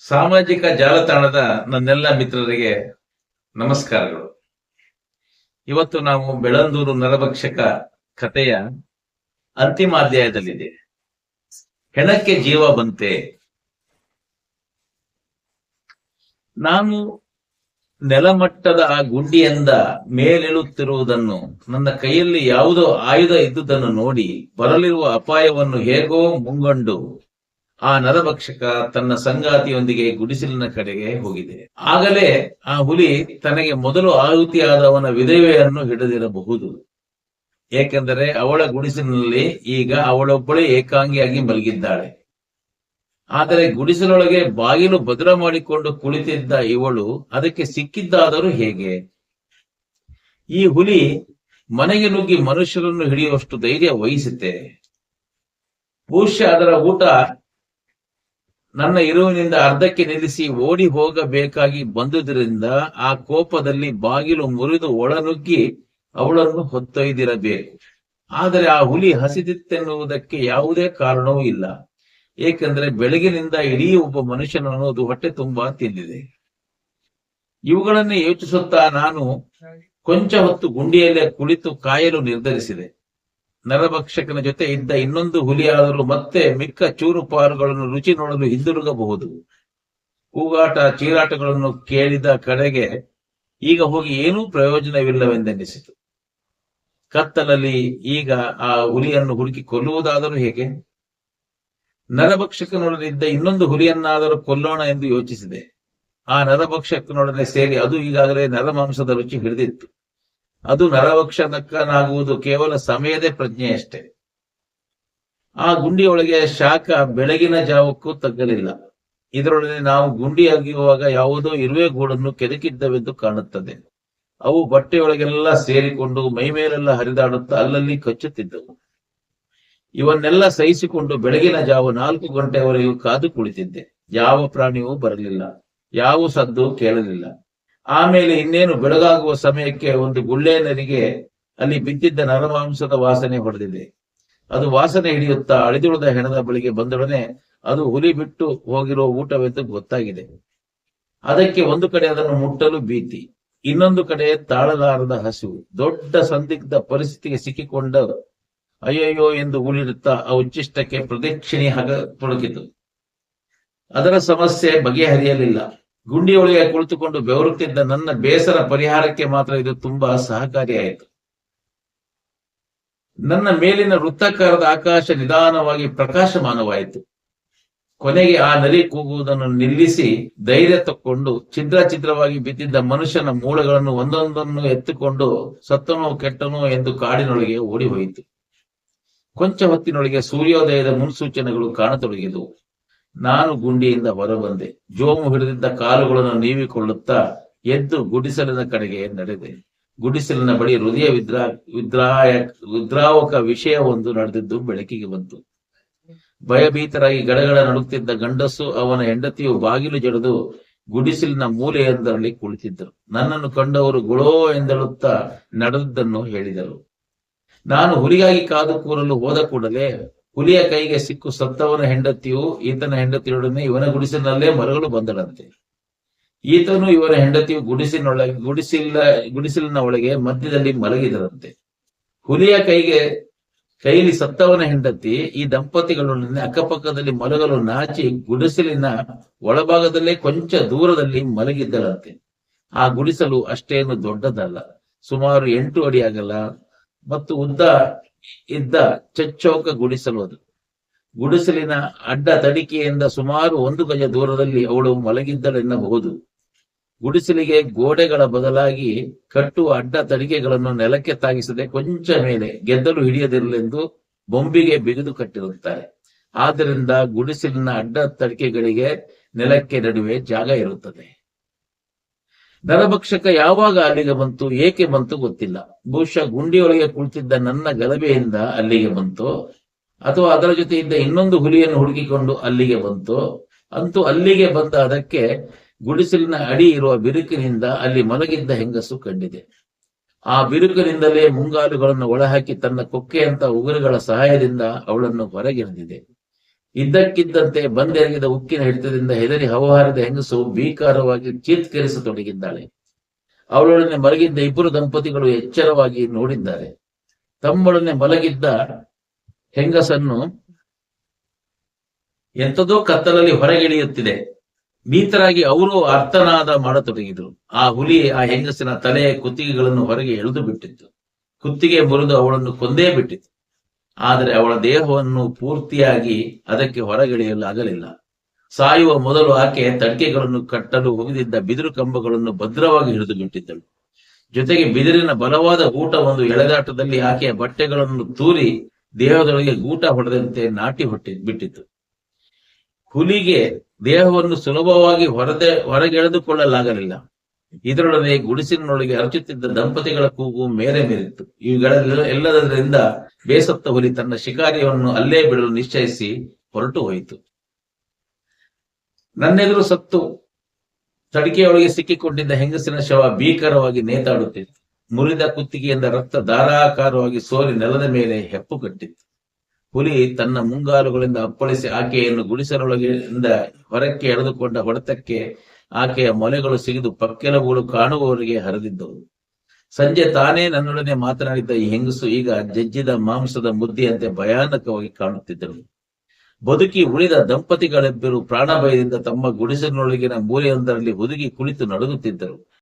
ಸಾಮಾಜಿಕ ಜಾಲತಾಣದ ನನ್ನೆಲ್ಲ ಮಿತ್ರರಿಗೆ ನಮಸ್ಕಾರಗಳು. ಇವತ್ತು ನಾವು ಬೆಳಂದೂರು ನರಭಕ್ಷಕ ಕಥೆಯ ಅಂತಿಮ ಅಧ್ಯಾಯದಲ್ಲಿದೆ. ಹೆಣಕ್ಕೆ ಜೀವ ಬಂತೆ. ನಾನು ನೆಲಮಟ್ಟದ ಆ ಗುಂಡಿಯಿಂದ ಮೇಲೆಳುತ್ತಿರುವುದನ್ನು, ನನ್ನ ಕೈಯಲ್ಲಿ ಯಾವುದೋ ಆಯುಧ ಇದ್ದುದನ್ನು ನೋಡಿ, ಬರಲಿರುವ ಅಪಾಯವನ್ನು ಹೇಗೋ ಮುಂಗೊಂಡು ಆ ನರಭಕ್ಷಕ ತನ್ನ ಸಂಗಾತಿಯೊಂದಿಗೆ ಗುಡಿಸಲಿನ ಕಡೆಗೆ ಹೋಗಿದೆ. ಆಗಲೇ ಆ ಹುಲಿ ತನಗೆ ಮೊದಲು ಆಹುತಿಯಾದವನ ವಿಧವೆಯನ್ನು ಹಿಡಿದಿರಬಹುದು ಏಕೆಂದರೆ ಅವಳ ಗುಡಿಸಿಲಿನಲ್ಲಿ ಈಗ ಅವಳೊಬ್ಬಳೇ ಏಕಾಂಗಿಯಾಗಿ ಮಲಗಿದ್ದಾಳೆ. ಆದರೆ ಗುಡಿಸಲೊಳಗೆ ಬಾಗಿಲು ಭದ್ರ ಮಾಡಿಕೊಂಡು ಕುಳಿತಿದ್ದ ಇವಳು ಅದಕ್ಕೆ ಸಿಕ್ಕಿದ್ದಾದರೂ ಹೇಗೆ? ಈ ಹುಲಿ ಮನೆಗೆ ನುಗ್ಗಿ ಮನುಷ್ಯರನ್ನು ಹಿಡಿಯುವಷ್ಟು ಧೈರ್ಯ ವಹಿಸುತ್ತೆ ಬಹುಶಃ ಅದರ ಊಟ ನನ್ನ ಇರುವಿನಿಂದ ಅರ್ಧಕ್ಕೆ ನಿಲ್ಲಿಸಿ ಓಡಿ ಹೋಗಬೇಕಾಗಿ ಬಂದುದರಿಂದ ಆ ಕೋಪದಲ್ಲಿ ಬಾಗಿಲು ಮುರಿದು ಒಳನುಗ್ಗಿ ಅವಳನ್ನು ಹೊತ್ತೊಯ್ದಿರಬೇಕು. ಆದರೆ ಆ ಹುಲಿ ಹಸಿದಿತ್ತೆನ್ನುವುದಕ್ಕೆ ಯಾವುದೇ ಕಾರಣವೂ ಇಲ್ಲ. ಏಕೆಂದರೆ ಬೆಳಗಿನಿಂದ ಇಡೀ ಒಬ್ಬ ಮನುಷ್ಯನನ್ನು ಅದು ಹೊಟ್ಟೆ ತುಂಬಾ ತಿಂದಿದೆ. ಇವುಗಳನ್ನು ಯೋಚಿಸುತ್ತಾ ನಾನು ಕೊಂಚ ಹೊತ್ತು ಗುಂಡಿಯಲ್ಲೇ ಕುಳಿತು ಕಾಯಲು ನಿರ್ಧರಿಸಿದೆ. ನರಭಕ್ಷಕನ ಜೊತೆ ಇದ್ದ ಇನ್ನೊಂದು ಹುಲಿಯಾದರೂ ಮತ್ತೆ ಮಿಕ್ಕ ಚೂರು ಪಾರುಗಳನ್ನು ರುಚಿ ನೋಡಲು ಹಿಂದಿರುಗಬಹುದು. ಕೂಗಾಟ, ಚೀರಾಟಗಳನ್ನು ಕೇಳಿದ ಕಡೆಗೆ ಈಗ ಹೋಗಿ ಏನೂ ಪ್ರಯೋಜನವಿಲ್ಲವೆಂದೆನಿಸಿತು. ಕತ್ತಲಲ್ಲಿ ಈಗ ಆ ಹುಲಿಯನ್ನು ಹುಡುಕಿ ಕೊಲ್ಲುವುದಾದರೂ ಹೇಗೆ? ನರಭಕ್ಷಕನೊಡನಿದ್ದ ಇನ್ನೊಂದು ಹುಲಿಯನ್ನಾದರೂ ಕೊಲ್ಲೋಣ ಎಂದು ಯೋಚಿಸಿದೆ. ಆ ನರಭಕ್ಷಕನೊಡನೆ ಸೇರಿ ಅದು ಈಗಾಗಲೇ ನರಮಾಂಸದ ರುಚಿ ಹಿಡಿದಿತ್ತು. ಅದು ನರಭಕ್ಷಕನಾಗುವುದು ಕೇವಲ ಸಮಯದ ಪ್ರಜ್ಞೆಯಷ್ಟೇ ಆ ಗುಂಡಿಯೊಳಗೆ ಶಾಖ ಬೆಳಗಿನ ಜಾವಕ್ಕೂ ತಗ್ಗಲಿಲ್ಲ. ಇದರೊಳಗೆ ನಾವು ಗುಂಡಿ ಅಗಿಯುವಾಗ ಯಾವುದೋ ಇರುವೆ ಗೂಡನ್ನು ಕೆದಕಿದ್ದವೆಂದು ಕಾಣುತ್ತದೆ. ಅವು ಬಟ್ಟೆಯೊಳಗೆಲ್ಲ ಸೇರಿಕೊಂಡು ಮೈಮೇಲೆಲ್ಲ ಹರಿದಾಡುತ್ತಾ ಅಲ್ಲಲ್ಲಿ ಕಚ್ಚುತ್ತಿದ್ದವು. ಇವನ್ನೆಲ್ಲ ಸಹಿಸಿಕೊಂಡು ಬೆಳಗಿನ ಜಾವ ನಾಲ್ಕು ಗಂಟೆವರೆಗೂ ಕಾದು ಕುಳಿತಿದ್ದೆ. ಯಾವ ಪ್ರಾಣಿಯೂ ಬರಲಿಲ್ಲ. ಯಾವ ಸದ್ದು ಕೇಳಲಿಲ್ಲ. ಆಮೇಲೆ ಇನ್ನೇನು ಬೆಳಗಾಗುವ ಸಮಯಕ್ಕೆ ಒಂದು ಗುಳ್ಳೆನರಿಗೆ ಅಲ್ಲಿ ಬಿದ್ದಿದ್ದ ನರಮಾಂಸದ ವಾಸನೆ ಹೊಡೆದಿದೆ. ಅದು ವಾಸನೆ ಹಿಡಿಯುತ್ತಾ ಅಳಿದುಳಿದ ಹೆಣದ ಬಳಿಗೆ ಬಂದೊಡನೆ ಅದು ಹುಲಿ ಬಿಟ್ಟು ಹೋಗಿರೋ ಊಟವೆಂದು ಗೊತ್ತಾಗಿದೆ. ಅದಕ್ಕೆ ಒಂದು ಕಡೆ ಅದನ್ನು ಮುಟ್ಟಲು ಭೀತಿ, ಇನ್ನೊಂದು ಕಡೆ ತಾಳಲಾರದ ಹಸಿವು ದೊಡ್ಡ ಸಂದಿಗ್ಧ ಪರಿಸ್ಥಿತಿಗೆ ಸಿಕ್ಕಿಕೊಂಡ ಅಯ್ಯಯ್ಯೋ ಎಂದು ಉಳಿಡುತ್ತಾ ಆ ಉಚ್ಚಿಷ್ಟಕ್ಕೆ ಪ್ರದಕ್ಷಿಣೆ ಹಗ ತೊಡಗಿತು. ಅದರ ಸಮಸ್ಯೆ ಬಗೆಹರಿಯಲಿಲ್ಲ. ಗುಂಡಿಯೊಳಗೆ ಕುಳಿತುಕೊಂಡು ಬೆವರುತ್ತಿದ್ದ ನನ್ನ ಬೇಸರ ಪರಿಹಾರಕ್ಕೆ ಮಾತ್ರ ಇದು ತುಂಬಾ ಸಹಕಾರಿಯಾಯಿತು ನನ್ನ ಮೇಲಿನ ವೃತ್ತಾಕಾರದ ಆಕಾಶ ನಿಧಾನವಾಗಿ ಪ್ರಕಾಶಮಾನವಾಯಿತು. ಕೊನೆಗೆ ಆ ನರಿ ಕೂಗುವುದನ್ನು ನಿಲ್ಲಿಸಿ ಧೈರ್ಯ ತಕ್ಕೊಂಡು ಛಿದ್ರ ಛಿದ್ರವಾಗಿ ಬಿದ್ದಿದ್ದ ಮನುಷ್ಯನ ಮೂಳೆಗಳನ್ನು ಒಂದೊಂದನ್ನು ಎತ್ತುಕೊಂಡು ಸತ್ತನೋ ಕೆಟ್ಟನೋ ಎಂದು ಕಾಡಿನೊಳಗೆ ಓಡಿ ಹೋಯಿತು. ಕೊಂಚ ಹೊತ್ತಿನೊಳಗೆ ಸೂರ್ಯೋದಯದ ಮುನ್ಸೂಚನೆಗಳು ಕಾಣತೊಡಗಿದವು. ನಾನು ಗುಂಡಿಯಿಂದ ಹೊರಬಂದೆ. ಜೋಮು ಹಿಡಿದಿದ್ದ ಕಾಲುಗಳನ್ನು ನೀವಿಕೊಳ್ಳುತ್ತಾ ಎದ್ದು ಗುಡಿಸಲಿನ ಕಡೆಗೆ ನಡೆದೆ. ಗುಡಿಸಲಿನ ಬಳಿ ಹೃದಯ ವಿದ್ರಾ, ವಿದ್ರಾಯ, ವಿದ್ರಾವಕ ವಿಷಯವೊಂದು ನಡೆದಿದ್ದು ಬೆಳಕಿಗೆ ಬಂತು. ಭಯಭೀತರಾಗಿ ಗಡಗಡ ನಡುತ್ತಿದ್ದ ಗಂಡಸು ಅವನ ಹೆಂಡತಿಯು ಬಾಗಿಲು ಜಡಿದು ಗುಡಿಸಲಿನ ಮೂಲೆಯೊಂದರಲ್ಲಿ ಕುಳಿತಿದ್ದರು. ನನ್ನನ್ನು ಕಂಡವರು ಗುಳೋ ಎಂದಳುತ್ತಾ ನಡೆದದ್ದನ್ನು ಹೇಳಿದರು. ನಾನು ಹುಲಿಗಾಗಿ ಕಾದು ಕೂರಲು ಹೋದ ಕೂಡಲೇ ಹುಲಿಯ ಕೈಗೆ ಸಿಕ್ಕು ಸತ್ತವನ ಹೆಂಡತಿಯು ಈತನ ಹೆಂಡತಿಯೊಡನೆ ಇವನ ಗುಡಿಸಿನಲ್ಲೇ ಮರಗಳು ಬಂದಳಂತೆ. ಈತನು ಇವನ ಹೆಂಡತಿಯು ಗುಡಿಸಿನೊಳಗೆ ಗುಡಿಸಿಲ್ಲ, ಗುಡಿಸಿಲಿನ ಒಳಗೆ ಮಧ್ಯದಲ್ಲಿ ಮಲಗಿದರಂತೆ ಹುಲಿಯ ಕೈಗೆ, ಕೈಲಿ ಸತ್ತವನ ಹೆಂಡತಿ ಈ ದಂಪತಿಗಳೊಡನೆ ಅಕ್ಕಪಕ್ಕದಲ್ಲಿ ಮಲಗಲು ನಾಚಿ ಗುಡಿಸಲಿನ ಒಳಭಾಗದಲ್ಲೇ ಕೊಂಚ ದೂರದಲ್ಲಿ ಮಲಗಿದ್ದಳಂತೆ. ಆ ಗುಡಿಸಲು ಅಷ್ಟೇನು ದೊಡ್ಡದಲ್ಲ. ಸುಮಾರು ಎಂಟು ಅಡಿ ಆಗಲ್ಲ. ಮತ್ತು ಉದ್ದ ಇದ್ದ ಚಚ್ಚೌಕ ಗುಡಿಸಲು ಅದು ಗುಡಿಸಲಿನ ಅಡ್ಡ ತಡಿಕೆಯಿಂದ ಸುಮಾರು ಒಂದು ಗಜ ದೂರದಲ್ಲಿ ಅವಳು ಮಲಗಿದ್ದಳೆನ್ನಬಹುದು. ಗುಡಿಸಲಿಗೆ ಗೋಡೆಗಳ ಬದಲಾಗಿ ಕಟ್ಟುವ ಅಡ್ಡ ತಡಿಕೆಗಳನ್ನು ನೆಲಕ್ಕೆ ತಾಗಿಸದೆ ಕೊಂಚ ಮೇಲೆ ಗೆದ್ದಲು ಹಿಡಿಯದಿರಲೆಂದು ಬೊಂಬಿಗೆ ಬಿಗಿದು ಕಟ್ಟಿರುತ್ತಾರೆ. ಆದ್ದರಿಂದ ಗುಡಿಸಲಿನ ಅಡ್ಡ ತಡಿಕೆಗಳಿಗೆ ನೆಲಕ್ಕೆ ನಡುವೆ ಜಾಗ ಇರುತ್ತದೆ. ನರಭಕ್ಷಕ ಯಾವಾಗ ಅಲ್ಲಿಗೆ ಬಂತು, ಏಕೆ ಬಂತು ಗೊತ್ತಿಲ್ಲ. ಬಹುಶಃ ಗುಂಡಿಯೊಳಗೆ ಕುಳಿತಿದ್ದ ನನ್ನ ಗಲಭೆಯಿಂದ ಅಲ್ಲಿಗೆ ಬಂತು, ಅಥವಾ ಅದರ ಜೊತೆ ಇದ್ದ ಇನ್ನೊಂದು ಹುಲಿಯನ್ನು ಹುಡುಕಿಕೊಂಡು ಅಲ್ಲಿಗೆ ಬಂತು. ಅಂತೂ ಅಲ್ಲಿಗೆ ಬಂದ ಅದಕ್ಕೆ ಗುಡಿಸಲಿನ ಅಡಿ ಇರುವ ಬಿರುಕಿನಿಂದ ಅಲ್ಲಿ ಮಲಗಿದ್ದ ಹೆಂಗಸು ಕಂಡಿದೆ. ಆ ಬಿರುಕಿನಿಂದಲೇ ಮುಂಗಾಲುಗಳನ್ನು ಒಳಹಾಕಿ ತನ್ನ ಕೊಕ್ಕೆಯಂತ ಉಗುರುಗಳ ಸಹಾಯದಿಂದ ಅವಳನ್ನು ಹೊರಗೆಳೆದಿದೆ ಇದ್ದಕ್ಕಿದ್ದಂತೆ ಬಂದೆರಗಿದ ಉಕ್ಕಿನ ಹಿಡಿತದಿಂದ ಹೆದರಿ ಹವಹಾರದ ಹೆಂಗಸು ಭೀಕಾರವಾಗಿ ಚೀತ್ಕರಿಸತೊಡಗಿದ್ದಾಳೆ. ಅವಳೊಡನೆ ಮಲಗಿದ್ದ ಇಬ್ಬರು ದಂಪತಿಗಳು ಎಚ್ಚರವಾಗಿ ನೋಡಿದ್ದಾರೆ. ತಮ್ಮೊಡನೆ ಮಲಗಿದ್ದ ಹೆಂಗಸನ್ನು ಎಂತದೋ ಕತ್ತಲಲ್ಲಿ ಹೊರಗಿಳಿಯುತ್ತಿದೆ. ಭೀತರಾಗಿ ಅವರು ಅರ್ಥನಾದ ಮಾಡತೊಡಗಿದ್ರು. ಆ ಹುಲಿ ಆ ಹೆಂಗಸಿನ ತಲೆಯ ಕುತ್ತಿಗೆಗಳನ್ನು ಹೊರಗೆ ಎಳೆದು ಬಿಟ್ಟಿತ್ತು. ಕುತ್ತಿಗೆ ಮುರಿದು ಅವಳನ್ನು ಕೊಂದೇ ಬಿಟ್ಟಿತು ಆದರೆ ಅವಳ ದೇಹವನ್ನು ಪೂರ್ತಿಯಾಗಿ ಅದಕ್ಕೆ ಹೊರಗಿಳಿಯಲು ಆಗಲಿಲ್ಲ ಸಾಯುವ ಮೊದಲು ಆಕೆ ತಡಿಕೆಗಳನ್ನು ಕಟ್ಟಲು ಹೋಗಿದ್ದ ಬಿದಿರು ಕಂಬಗಳನ್ನು ಭದ್ರವಾಗಿ ಹಿಡಿದು ಬಿಟ್ಟಿದ್ದಳು ಜೊತೆಗೆ ಬಿದಿರಿನ ಬಲವಾದ ಊಟ ಒಂದು ಎಳೆದಾಟದಲ್ಲಿ ಆಕೆಯ ಬಟ್ಟೆಗಳನ್ನು ತೂರಿ ದೇಹದೊಳಗೆ ಗೂಟ ಹೊಡೆದಂತೆ ನಾಟಿ ಹೊಟ್ಟಿ ಬಿಟ್ಟಿತು ಹುಲಿಗೆ ದೇಹವನ್ನು ಸುಲಭವಾಗಿ ಹೊರದೆ ಹೊರಗೆಳೆದುಕೊಳ್ಳಲಾಗಲಿಲ್ಲ. ಇದರೊಡನೆ ಗುಡಿಸಿನೊಳಗೆ ಅರಚುತ್ತಿದ್ದ ದಂಪತಿಗಳ ಕೂಗು ಮೇರೆ ಮೇರಿತ್ತು. ಇವುಗಳೆಲ್ಲ ಎಲ್ಲದರಿಂದ ಬೇಸತ್ತ ಹುಲಿ ತನ್ನ ಶಿಕಾರಿಯವನ್ನು ಅಲ್ಲೇ ಬಿಡಲು ನಿಶ್ಚಯಿಸಿ ಹೊರಟು ಹೋಯಿತು. ನನ್ನೆದುರು ಸತ್ತು ತಡಿಕೆಯೊಳಗೆ ಸಿಕ್ಕಿಕೊಂಡಿದ್ದ ಹೆಂಗಸಿನ ಶವ ಭೀಕರವಾಗಿ ನೇತಾಡುತ್ತಿತ್ತು. ಮುರಿದ ಕುತ್ತಿಗೆಯಿಂದ ರಕ್ತ ಧಾರಾಕಾರವಾಗಿ ಸೋರಿ ನೆಲದ ಮೇಲೆ ಹೆಪ್ಪು ಕಟ್ಟಿತ್ತು. ಹುಲಿ ತನ್ನ ಮುಂಗಾಲುಗಳಿಂದ ಅಪ್ಪಳಿಸಿ ಆಕೆಯನ್ನು ಗುಡಿಸಲೊಳಗಿಂದ ಹೊರಕ್ಕೆ ಎಳೆದುಕೊಂಡ ಹೊಡೆತಕ್ಕೆ ಆಕೆಯ ಮೊಲೆಗಳು ಸಿಗಿದು ಪಕ್ಕೆಲಗಳು ಕಾಣುವವರಿಗೆ ಹರಿದಿದ್ದವು. ಸಂಜೆ ತಾನೇ ನನ್ನೊಡನೆ ಮಾತನಾಡಿದ್ದ ಈ ಹೆಂಗಸು ಈಗ ಜಜ್ಜಿದ ಮಾಂಸದ ಮುದ್ದೆಯಂತೆ ಭಯಾನಕವಾಗಿ ಕಾಣುತ್ತಿದ್ದಳು. ಬದುಕಿ ಉಳಿದ ದಂಪತಿಗಳಿಬ್ಬರು ಪ್ರಾಣಭಯದಿಂದ ತಮ್ಮ ಗುಡಿಸಲಿನೊಳಗಿನ ಮೂಲೆಯೊಂದರಲ್ಲಿ ಹುದುಗಿ ಕುಳಿತು ನಡುಗುತ್ತಿದ್ದರು.